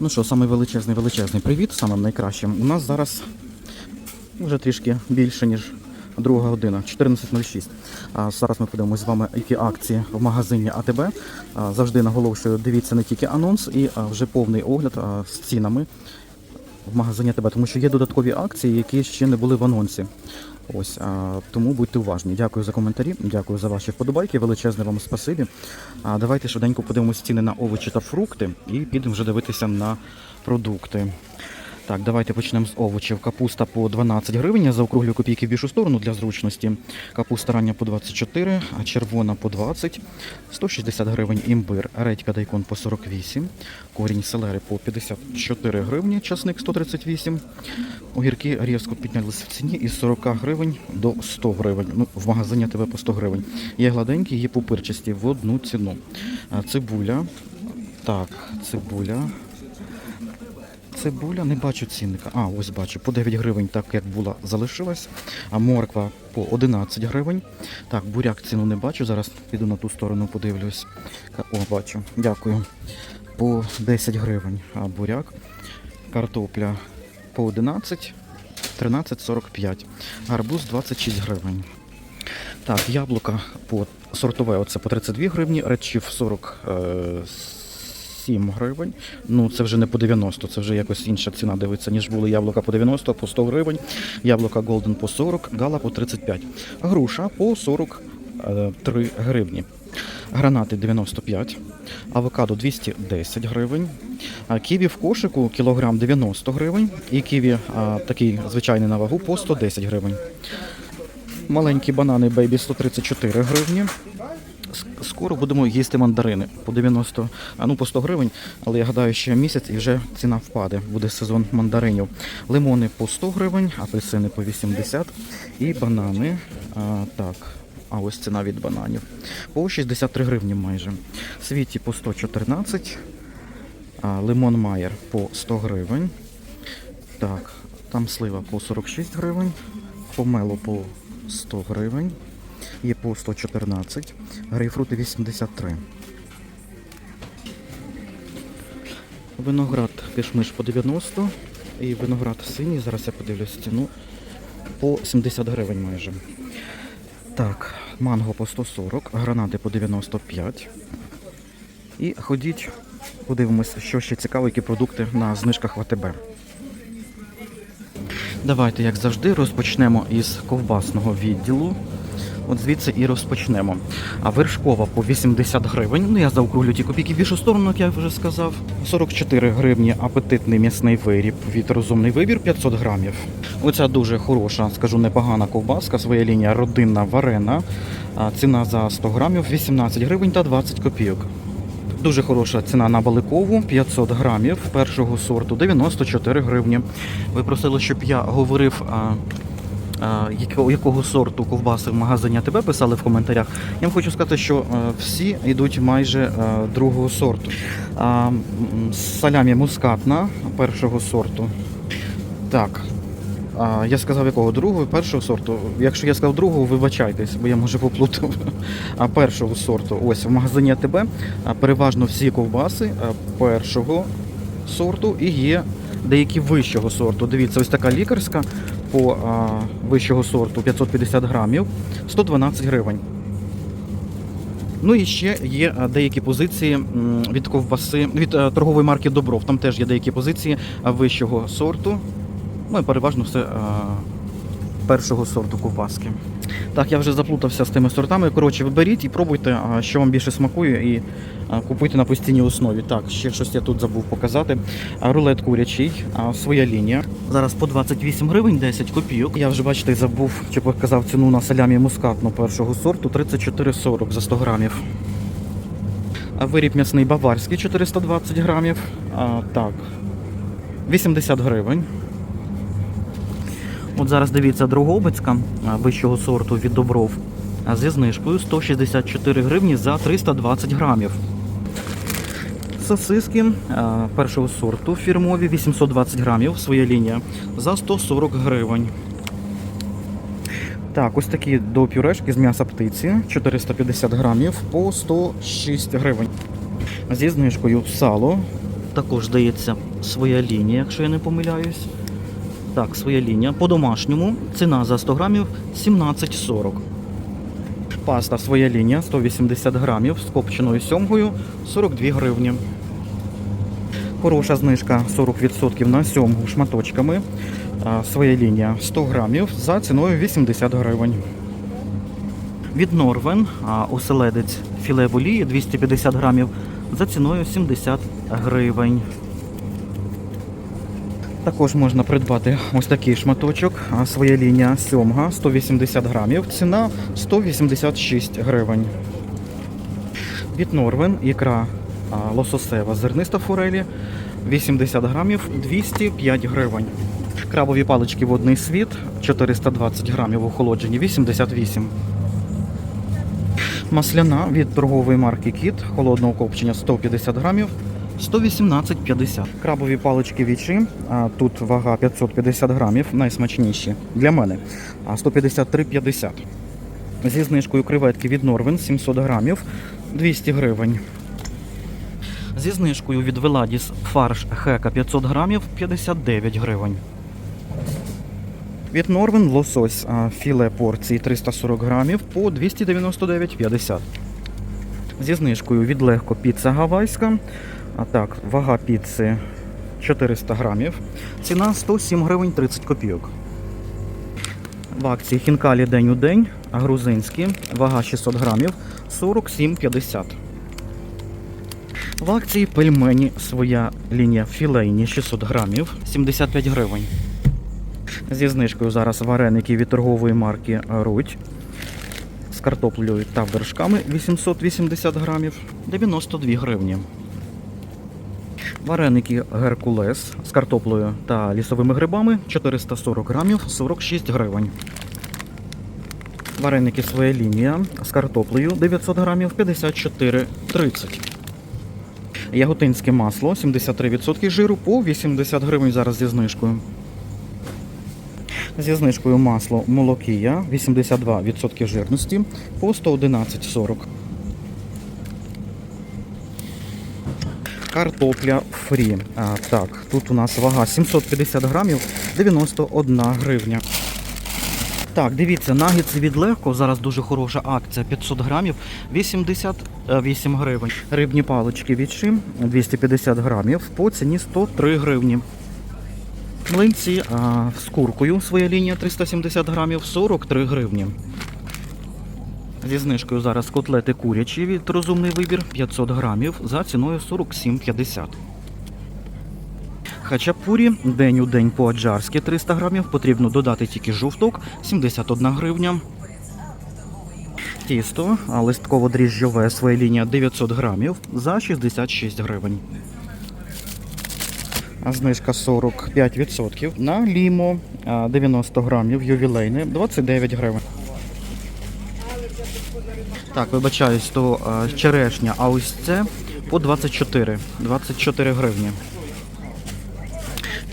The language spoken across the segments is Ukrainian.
Ну що, самий величезний величезний привіт, самим найкращим. У нас зараз вже трішки більше, ніж друга година, 14.06. А зараз ми подивимося з вами, які акції в магазині АТБ. Завжди наголошую, дивіться не тільки анонс і вже повний огляд з цінами в магазині тебе, тому що є додаткові акції, які ще не були в анонсі. Ось а, тому будьте уважні. Дякую за коментарі, дякую за ваші вподобайки. Величезне вам спасибі. А давайте швиденько подивимося ціни на овочі та фрукти і підемо вже дивитися на продукти. Так, давайте почнемо з овочів. Капуста по 12 гривень. Я заокруглюю копійки в більшу сторону для зручності. Капуста рання по 24, а червона по 20, 160 гривень імбир, редька дайкон по 48, корінь селери по 54 гривні, часник 138. Огірки різко піднялися в ціні із 40 гривень до 100 гривень. Ну, в магазині тебе по 100 гривень. Є гладенькі, є пупирчасті в одну ціну. Цибуля. Так, цибуля. Цибуля, не бачу цінника. А, ось бачу, по 9 гривень, так як була, залишилась. А морква по 11 гривень. Так, буряк ціну не бачу. Зараз піду на ту сторону, подивлюсь. О, бачу. Дякую. По 10 гривень. А буряк. Картопля по 11, 13,45. Гарбуз 26 гривень. Так, яблука по сортове оце по 32 гривні, редчів 47 гривень. Ну це вже не по 90, це вже якось інша ціна дивиться, ніж були яблука по 90, по 100 гривень, яблука Golden по 40, гала по 35. Груша по 43 гривні. Гранати 95, авокадо 210 гривень, ківі в кошику кілограм 90 гривень і ківі а, такий звичайний на вагу по 110 гривень. Маленькі банани бейбі 134 гривні. Скоро будемо їсти мандарини по 90, а ну по 100 гривень, але я гадаю, ще місяць і вже ціна впаде. Буде сезон мандаринів. Лимони по 100 гривень, апельсини по 80 і банани. А, так, а ось ціна від бананів. По 63 гривні майже. Світі по 114, а, лимон майер по 100 гривень. Так, там слива по 46 гривень, помело по 100 гривень, є по 114, грейпфрути 83. Виноград кишмиш по 90 і виноград синій, зараз я подивлюсь ціну, по 70 гривень майже. Так, манго по 140, гранати по 95. І ходіть, подивимось, що ще цікаво, які продукти на знижках в АТБ. Давайте, як завжди, розпочнемо із ковбасного відділу. От звідси і розпочнемо. А вершкова по 80 гривень. Ну я заокруглю ті копійки в більшу сторону, як я вже сказав. 44 гривні апетитний м'ясний виріб від розумний вибір 500 грамів. Оця дуже хороша, скажу, непогана ковбаска, своя лінія родинна варена. Ціна за 100 грамів 18 гривень та 20 копійок. Дуже хороша ціна на баликову 500 грамів першого сорту 94 гривні. Ви просили, щоб я говорив. Якого, сорту ковбаси в магазині АТБ писали в коментарях. Я вам хочу сказати, що е, всі йдуть майже е, другого сорту. Салямі мускатна першого сорту. Так. Я сказав якого другого і першого сорту. Якщо я сказав другого, вибачайтесь, бо я може поплутав. А першого сорту, ось в магазині АТБ переважно всі ковбаси першого сорту і є деякі вищого сорту. Дивіться, ось така лікарська по вищого сорту 550 грамів, 112 гривень. Ну і ще є деякі позиції від ковбаси, від торгової марки Добров. Там теж є деякі позиції вищого сорту. Ну і переважно все а, першого сорту ковбаски. Так, я вже заплутався з тими сортами. Коротше, виберіть і пробуйте, що вам більше смакує, і купуйте на постійній основі. Так, ще щось я тут забув показати. Рулет курячий, своя лінія. Зараз по 28 гривень 10 копійок. Я вже бачите, забув чи показав ціну на салямі мускатну першого сорту 34,40 за 100 грамів. Виріб м'ясний баварський 420 грамів. А, так, 80 гривень. От зараз дивіться Дрогобицька вищого сорту від Добров зі знижкою 164 гривні за 320 грамів. Сосиски першого сорту фірмові 820 грамів, своя лінія, за 140 гривень. Так, ось такі до пюрешки з м'яса птиці 450 грамів по 106 гривень. Зі знижкою сало також здається своя лінія, якщо я не помиляюсь. Так, своя лінія. По-домашньому ціна за 100 грамів 17,40. Паста своя лінія 180 грамів з копченою сьомгою 42 гривні. Хороша знижка 40% на сьомгу шматочками. Своя лінія 100 грамів за ціною 80 гривень. Від Норвен оселедець філе в олії 250 грамів за ціною 70 гривень. Також можна придбати ось такий шматочок. Своя лінія сьомга 180 грамів. Ціна 186 гривень. Від Норвен ікра лососева зерниста форелі 80 грамів 205 гривень. Крабові палички водний світ 420 грамів охолоджені 88. Масляна від торгової марки Кіт холодного копчення 150 грамів 118,50. Крабові палички вічі, тут вага 550 грамів, найсмачніші для мене, а 153,50. Зі знижкою креветки від Норвен 700 грамів 200 гривень. Зі знижкою від Веладіс фарш хека 500 грамів 59 гривень. Від Норвен лосось філе порції 340 грамів по 299,50. Зі знижкою від легко піца гавайська. А так, вага піци 400 грамів. Ціна 107 гривень 30 копійок. В акції хінкалі день у день, а грузинські, вага 600 грамів 47,50. В акції пельмені своя лінія філейні 600 грамів 75 гривень. Зі знижкою зараз вареники від торгової марки Рудь з картоплею та вершками 880 грамів 92 гривні. Вареники Геркулес з картоплею та лісовими грибами 440 грамів 46 гривень. Вареники своя лінія з картоплею 900 грамів 54,30. Яготинське масло 73% жиру по 80 гривень зараз зі знижкою. Зі знижкою масло молокія 82% жирності по 111,40. Картопля фрі. А, так, тут у нас вага 750 грамів 91 гривня. Так, дивіться, нагідці від легко. Зараз дуже хороша акція. 500 грамів 88 гривень. Рибні палички від Шим 250 грамів по ціні 103 гривні. Млинці а, з куркою своя лінія 370 грамів 43 гривні. Зі знижкою зараз котлети курячі від розумний вибір 500 грамів за ціною 47,50. Хачапурі день у день по-аджарськи 300 грамів. Потрібно додати тільки жовток 71 гривня. Тісто листково-дріжджове своя лінія 900 грамів за 66 гривень. Знижка 45% на лімо 90 грамів ювілейне 29 гривень. Так, вибачаюсь, то черешня, а ось це по 24, 24 гривні.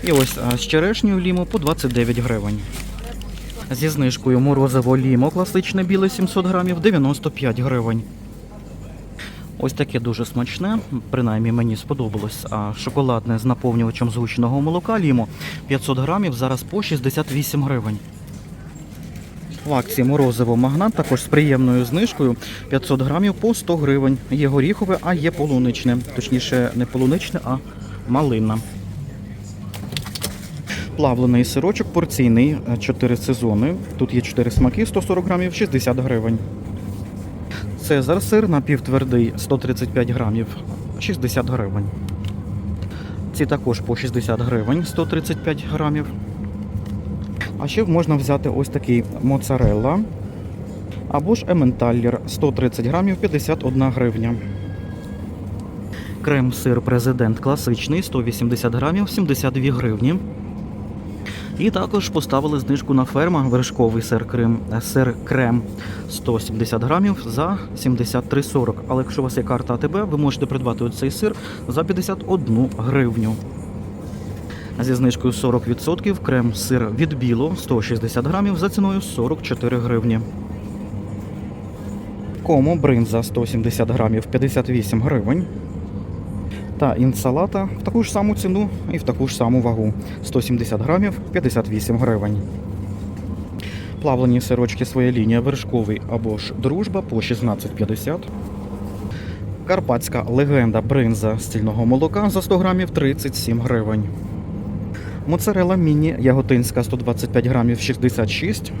І ось з черешнею лімо по 29 гривень. Зі знижкою морозиво лімо класичне біле 700 грамів 95 гривень. Ось таке дуже смачне, принаймні мені сподобалось. А шоколадне з наповнювачем згущеного молока лімо 500 грамів зараз по 68 гривень. В акції морозиво магнат також з приємною знижкою 500 грамів по 100 гривень. Є горіхове, а є полуничне. Точніше, не полуничне, а малина. Плавлений сирочок порційний, 4 сезони. Тут є 4 смаки, 140 грамів, 60 гривень. Цезар сир напівтвердий 135 грамів, 60 гривень. Ці також по 60 гривень, 135 грамів. А ще можна взяти ось такий моцарелла або ж ементаллер 130 грамів 51 гривня. Крем-сир президент класичний 180 грамів 72 гривні. І також поставили знижку на ферма вершковий сир крем, сир крем 170 грамів за 73,40. Але якщо у вас є карта АТБ, ви можете придбати цей сир за 51 гривню. Зі знижкою 40% крем сир від біло 160 грамів за ціною 44 гривні. Кому бринза 170 грамів 58 гривень. Та інсалата в таку ж саму ціну і в таку ж саму вагу 170 грамів 58 гривень. Плавлені сирочки своя лінія вершковий або ж дружба по 16,50. Карпатська легенда бринза стільного молока за 100 грамів 37 гривень. Моцарела міні яготинська 125 грамів 66.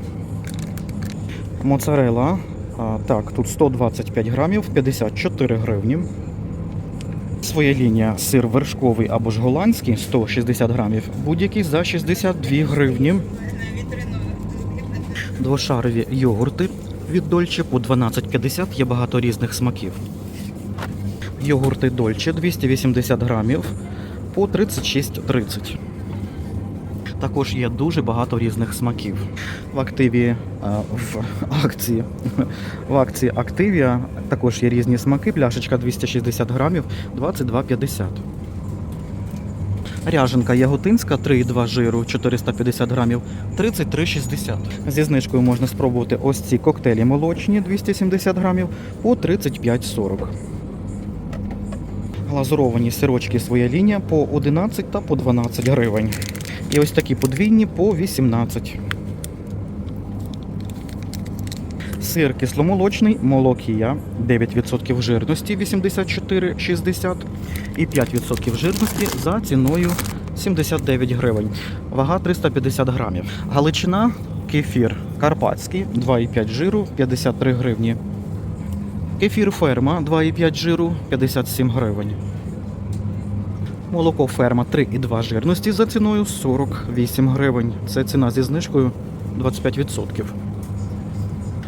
Моцарела, так, тут 125 грамів 54 гривні. Своя лінія сир вершковий або ж голландський 160 грамів, будь-який за 62 гривні. Двошарові йогурти від Дольче по 12,50 є багато різних смаків. Йогурти Дольче 280 грамів по 36,30. Також є дуже багато різних смаків. В активі в акції в акції Активія також є різні смаки. Пляшечка 260 грамів 22,50. Ряженка яготинська 3,2 жиру 450 грамів 33,60. Зі знижкою можна спробувати ось ці коктейлі молочні 270 грамів по 35,40. Глазуровані сирочки своя лінія по 11 та по 12 гривень. І ось такі подвійні по 18. Сир кисломолочний, молокія 9% жирності 84,60 і 5% жирності за ціною 79 гривень. Вага 350 грамів. Галичина, кефір карпатський 2,5 жиру 53 гривні. Кефір ферма 2,5 жиру 57 гривень. Молоко ферма 3,2 жирності за ціною 48 гривень. Це ціна зі знижкою 25%.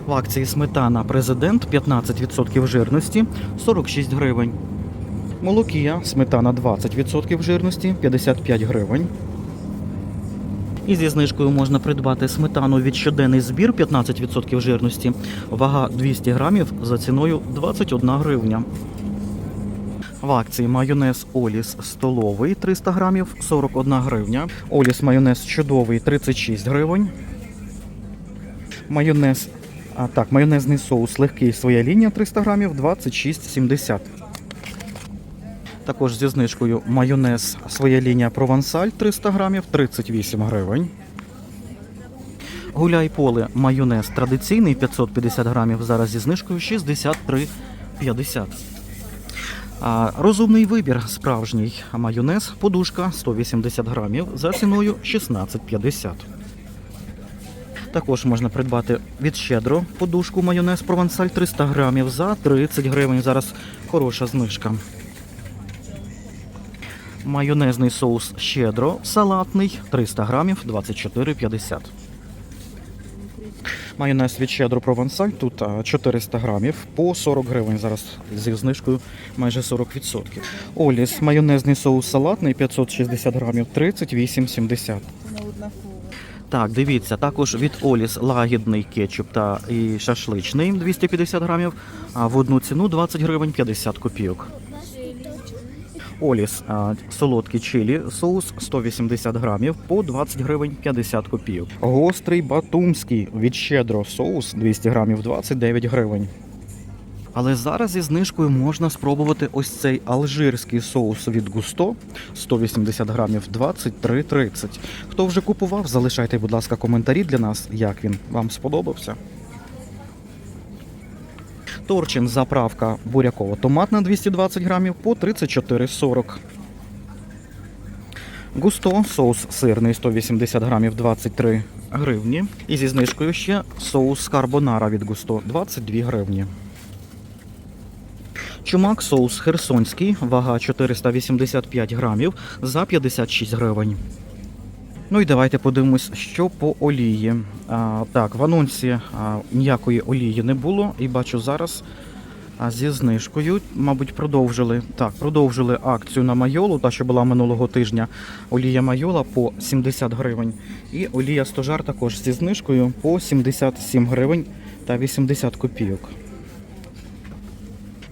В акції сметана президент 15% жирності 46 гривень. Молокія сметана 20% жирності 55 гривень. І зі знижкою можна придбати сметану від щоденний збір 15% жирності. Вага 200 грамів за ціною 21 гривня. В акції майонез Оліс столовий 300 грамів 41 гривня. Оліс майонез чудовий 36 гривень. Майонез, а так, майонезний соус легкий своя лінія 300 грамів 26,70. Також зі знижкою майонез своя лінія провансаль 300 грамів 38 гривень. Гуляй поле майонез традиційний 550 грамів. Зараз зі знижкою 63,50. Розумний вибір справжній майонез, подушка 180 грамів за ціною 16,50. Також можна придбати від щедро подушку майонез провансаль 300 грамів за 30 гривень. Зараз хороша знижка. Майонезний соус щедро салатний 300 грамів 24,50. Майонез від щедро провансаль тут а, 400 грамів по 40 гривень. Зараз зі знижкою майже 40%. Оліс майонезний соус салатний 560 грамів 38,70. Так, дивіться, також від Оліс лагідний кетчуп та і шашличний 250 грамів, а в одну ціну 20 гривень 50 копійок. Оліс солодкий чилі соус 180 грамів по 20 гривень 50 копійок. Гострий батумський від щедро соус 200 грамів 29 гривень. Але зараз зі знижкою можна спробувати ось цей алжирський соус від Густо 180 грамів 23,30. Хто вже купував, залишайте, будь ласка, коментарі для нас, як він вам сподобався. Торчин заправка буряково-томатна 220 грамів по 34,40. Густо соус сирний 180 грамів 23 гривні. І зі знижкою ще соус карбонара від Густо 22 гривні. Чумак соус херсонський, вага 485 грамів за 56 гривень. Ну і давайте подивимось, що по олії. А, так, в анонсі а, ніякої олії не було, і бачу зараз а, зі знижкою, мабуть, продовжили. Так, продовжили акцію на майолу, та що була минулого тижня. Олія майола по 70 гривень. І олія стожар також зі знижкою по 77 гривень та 80 копійок.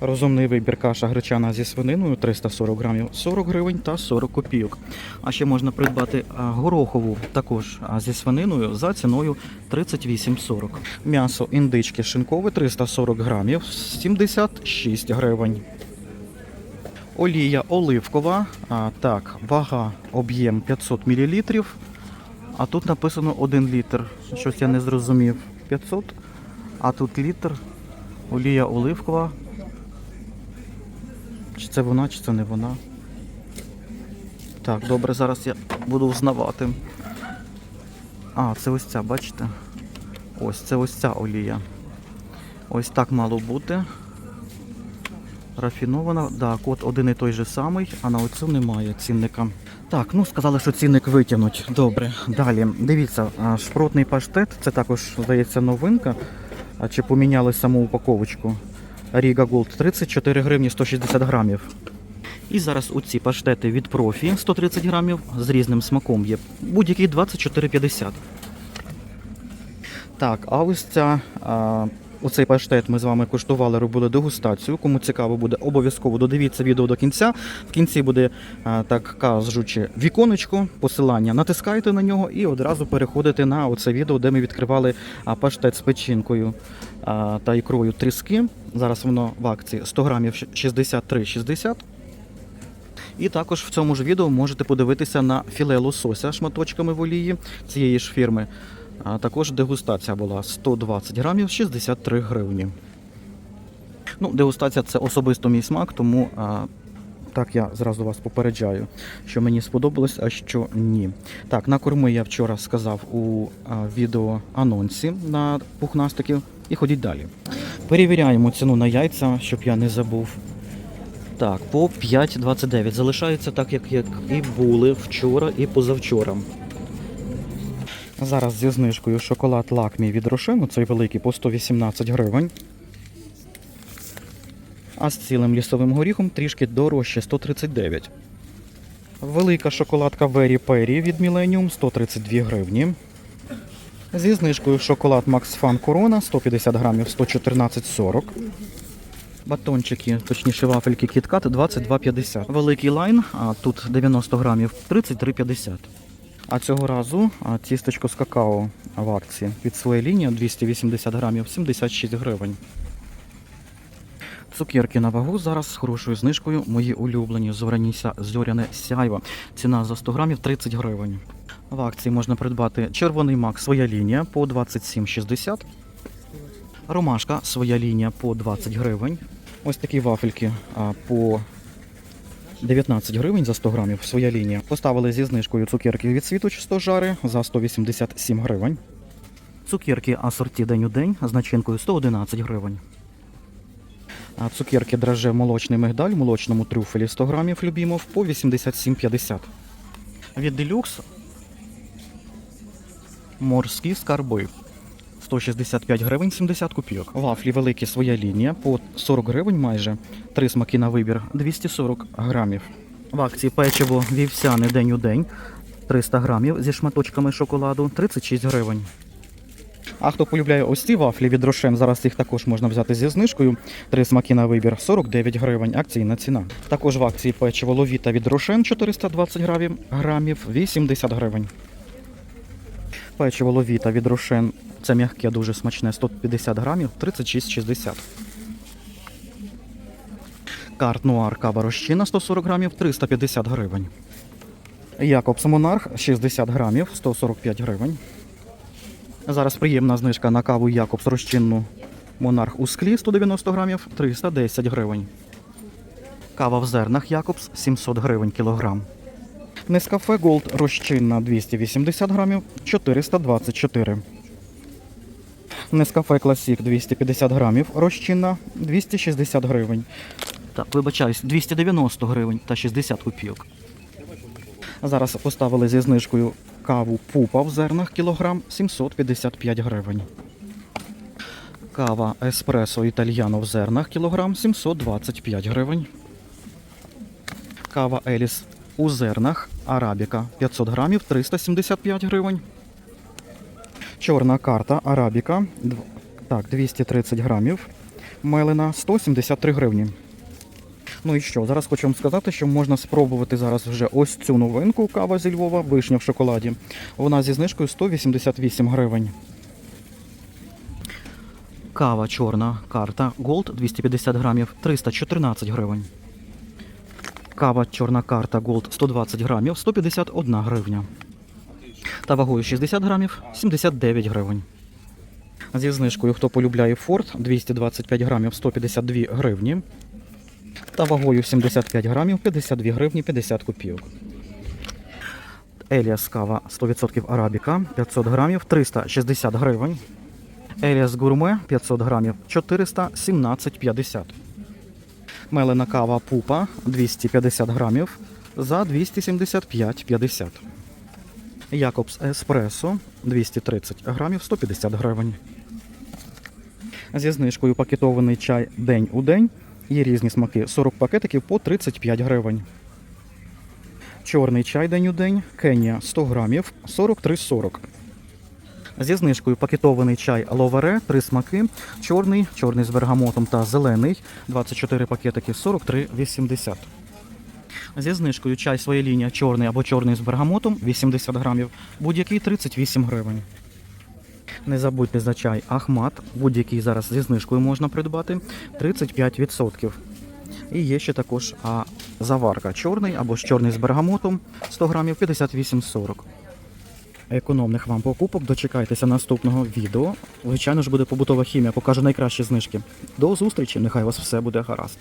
Розумний вибір каша гречана зі свининою 340 грамів 40 гривень та 40 копійок. А ще можна придбати горохову також зі свининою за ціною 38,40. М'ясо індички шинкове 340 грамів 76 гривень. Олія оливкова. А, так, вага, об'єм 500 мл. А тут написано 1 літр. Щось я не зрозумів. 500. А тут літр. Олія оливкова. Чи це вона, чи це не вона? Так, добре, зараз я буду взнавати. А, це ось ця, бачите? Ось це ось ця олія. Ось так мало бути. Рафінована, да, код один і той же самий, а на оцю немає цінника. Так, ну сказали, що цінник витягнуть. Добре. Далі. Дивіться, шпротний паштет, це також, здається, новинка. А чи поміняли саму упаковочку? Ріга Голд 34 гривні 160 грамів. І зараз оці паштети від профі 130 грамів з різним смаком є. Будь-який 24,50. Так, а ось ця. А, Оцей паштет ми з вами куштували, робили дегустацію. Кому цікаво буде, обов'язково додивіться відео до кінця. В кінці буде так кажучи віконечко, посилання. Натискайте на нього і одразу переходите на оце відео, де ми відкривали паштет з печінкою та ікрою тріски. Зараз воно в акції 100 грамів 63,60. І також в цьому ж відео можете подивитися на філе лосося шматочками в олії цієї ж фірми. А також дегустація була 120 грамів 63 гривні. Ну, дегустація це особисто мій смак, тому а, так я зразу вас попереджаю, що мені сподобалось, а що ні. Так, на корми я вчора сказав у а, відео анонсі на пухнастиків. І ходіть далі. Перевіряємо ціну на яйця, щоб я не забув. Так, по 5,29. Залишаються так, як, як і були вчора і позавчора. Зараз зі знижкою шоколад лакмі від Рошену, цей великий по 118 гривень. А з цілим лісовим горіхом трішки дорожче 139. Велика шоколадка Very Perry від Millennium 132 гривні. Зі знижкою шоколад Max Fan Corona 150 грамів 114,40. Батончики, точніше вафельки KitKat 22,50. Великий лайн, а тут 90 грамів 33,50. А цього разу тістечко з какао в акції від своєї лінії 280 грамів 76 гривень. Цукерки на вагу зараз з хорошою знижкою. Мої улюблені зоряні ся- зоряне сяйво. Ціна за 100 грамів 30 гривень. В акції можна придбати червоний мак своя лінія по 27,60. Ромашка своя лінія по 20 гривень. Ось такі вафельки по 19 гривень за 100 грамів. Своя лінія. Поставили зі знижкою цукерки від світоч 100 жари за 187 гривень. Цукерки асорті день у день з начинкою 111 гривень. А цукерки драже молочний мигдаль в молочному трюфелі 100 грамів любімов по 87,50. Від Deluxe морські скарби 165 гривень 70 копійок. Вафлі великі своя лінія по 40 гривень майже. Три смаки на вибір 240 грамів. В акції печиво вівсяне день у день 300 грамів зі шматочками шоколаду 36 гривень. А хто полюбляє ось ці вафлі від Рошен, зараз їх також можна взяти зі знижкою. Три смаки на вибір 49 гривень. Акційна ціна. Також в акції печиво ловіта від Рошен 420 грамів, грамів 80 гривень. Печиво ловіта від Рошен. Це м'яке, дуже смачне, 150 грамів, 36,60. Карт Нуар кава розчина 140 грамів, 350 гривень. Якобс Монарх 60 грамів, 145 гривень. Зараз приємна знижка на каву Якобс розчинну Монарх у склі 190 грамів, 310 гривень. Кава в зернах Якобс 700 гривень кілограм. Нескафе Голд розчинна 280 грамів, 424. Нескафе Класік 250 грамів, розчинна 260 гривень. Так, вибачаюсь, 290 гривень та 60 копійок. Зараз поставили зі знижкою каву пупа в зернах кілограм 755 гривень. Кава еспресо італьяно в зернах кілограм 725 гривень. Кава Еліс у зернах Арабіка 500 грамів 375 гривень. Чорна карта Арабіка так, 230 грамів. Мелена 173 гривні. Ну і що? Зараз хочу вам сказати, що можна спробувати зараз вже ось цю новинку кава зі Львова, вишня в шоколаді. Вона зі знижкою 188 гривень. Кава чорна карта Gold 250 грамів 314 гривень. Кава чорна карта Gold 120 грамів 151 гривня. Та вагою 60 грамів 79 гривень. Зі знижкою, хто полюбляє Форд 225 грамів 152 гривні. Та вагою 75 грамів 52 гривні 50 копійок. Еліас кава 100% арабіка 500 грамів 360 гривень. Еліас гурме 500 грамів 417,50. Мелена кава пупа 250 грамів за 275,50. Якобс Еспресо 230 грамів 150 гривень. Зі знижкою пакетований чай день у день. Є різні смаки 40 пакетиків по 35 гривень. Чорний чай день у день, Кенія 100 грамів 43,40. Зі знижкою пакетований чай ловере, три смаки. Чорний, чорний з бергамотом та зелений 24 пакетики 43,80. Зі знижкою чай своя лінія чорний або чорний з бергамотом 80 грамів, будь-який 38 гривень. Не забудьте за чай Ахмат, будь-який зараз зі знижкою можна придбати 35%. І є ще також а, заварка чорний або чорний з бергамотом 100 грамів 58,40. Економних вам покупок, дочекайтеся наступного відео. Звичайно ж буде побутова хімія, покажу найкращі знижки. До зустрічі, нехай у вас все буде гаразд.